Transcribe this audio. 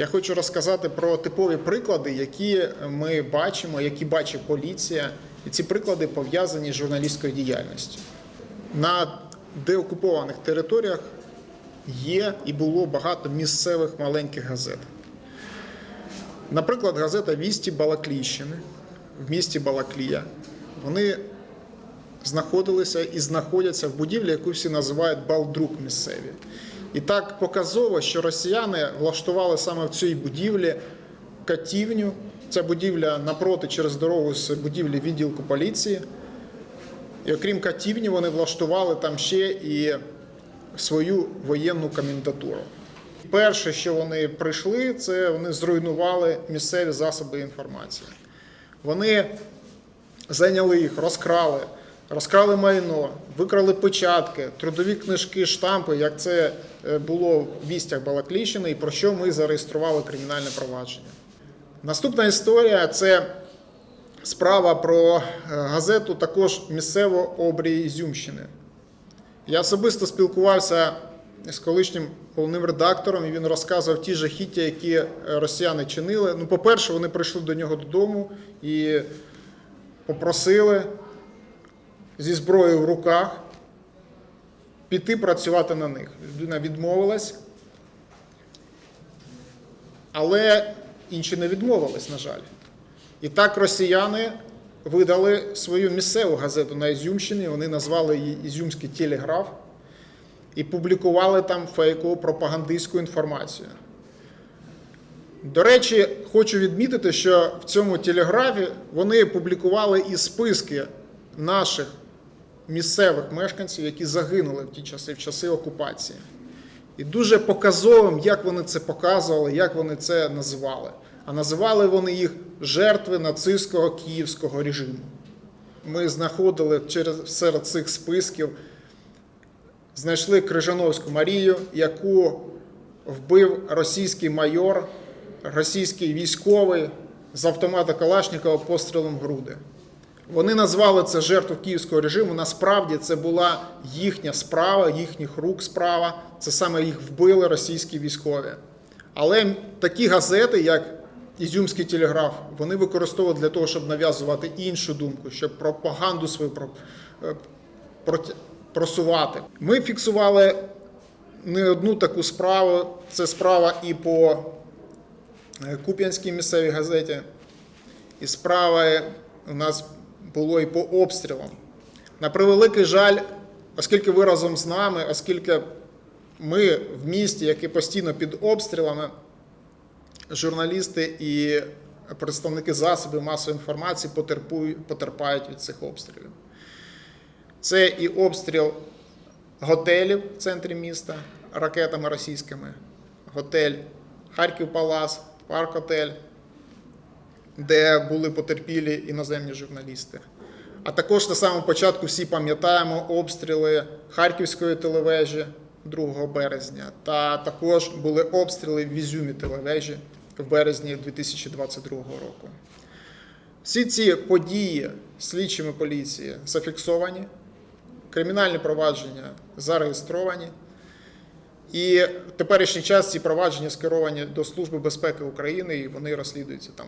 Я хочу розказати про типові приклади, які ми бачимо, які бачить поліція. І ці приклади пов'язані з журналістською діяльністю. На деокупованих територіях є і було багато місцевих маленьких газет. Наприклад, газета Вісті Балакліщини в місті Балаклія. Вони знаходилися і знаходяться в будівлі, яку всі називають Балдрук місцеві. І так показово, що росіяни влаштували саме в цій будівлі катівню. Ця будівля напроти через дорогу з будівлі відділку поліції. І окрім катівні, вони влаштували там ще і свою воєнну комендатуру. Перше, що вони прийшли, це вони зруйнували місцеві засоби інформації. Вони зайняли їх, розкрали, розкрали майно, викрали печатки, трудові книжки, штампи, як це е, було в вістях Балакліщини, і про що ми зареєстрували кримінальне провадження. Наступна історія це справа про е, газету також місцево обрії Ізюмщини. Я особисто спілкувався з колишнім головним редактором, і він розказував ті жахіття, які е, росіяни чинили. Ну, по-перше, вони прийшли до нього додому і попросили зі зброєю в руках піти працювати на них. Людина відмовилась, але інші не відмовились, на жаль. І так росіяни видали свою місцеву газету на Ізюмщині, вони назвали її Ізюмський телеграф і публікували там фейкову пропагандистську інформацію. До речі, хочу відмітити, що в цьому телеграфі вони публікували і списки наших місцевих мешканців, які загинули в ті часи, в часи окупації. І дуже показовим, як вони це показували, як вони це називали. А називали вони їх жертви нацистського київського режиму. Ми знаходили через серед цих списків, знайшли Крижановську Марію, яку вбив російський майор, російський військовий з автомата Калашникова пострілом груди. Вони назвали це жертву київського режиму. Насправді це була їхня справа, їхніх рук справа. Це саме їх вбили російські військові. Але такі газети, як Ізюмський телеграф, вони використовують для того, щоб нав'язувати іншу думку, щоб пропаганду свою е, просувати. Ми фіксували не одну таку справу. Це справа і по е, Куп'янській місцевій газеті, і справа у нас було і по обстрілам. На превеликий жаль, оскільки ви разом з нами, оскільки ми в місті, яке постійно під обстрілами, журналісти і представники засобів масової інформації потерпають від цих обстрілів. Це і обстріл готелів в центрі міста ракетами російськими, готель Харків Палас, Парк Отель, де були потерпілі іноземні журналісти. А також на самому початку всі пам'ятаємо обстріли Харківської телевежі 2 березня, та також були обстріли в Ізюмі телевежі в березні 2022 року. Всі ці події слідчими поліції зафіксовані, кримінальні провадження зареєстровані. І в теперішній час ці провадження скеровані до Служби безпеки України і вони розслідуються там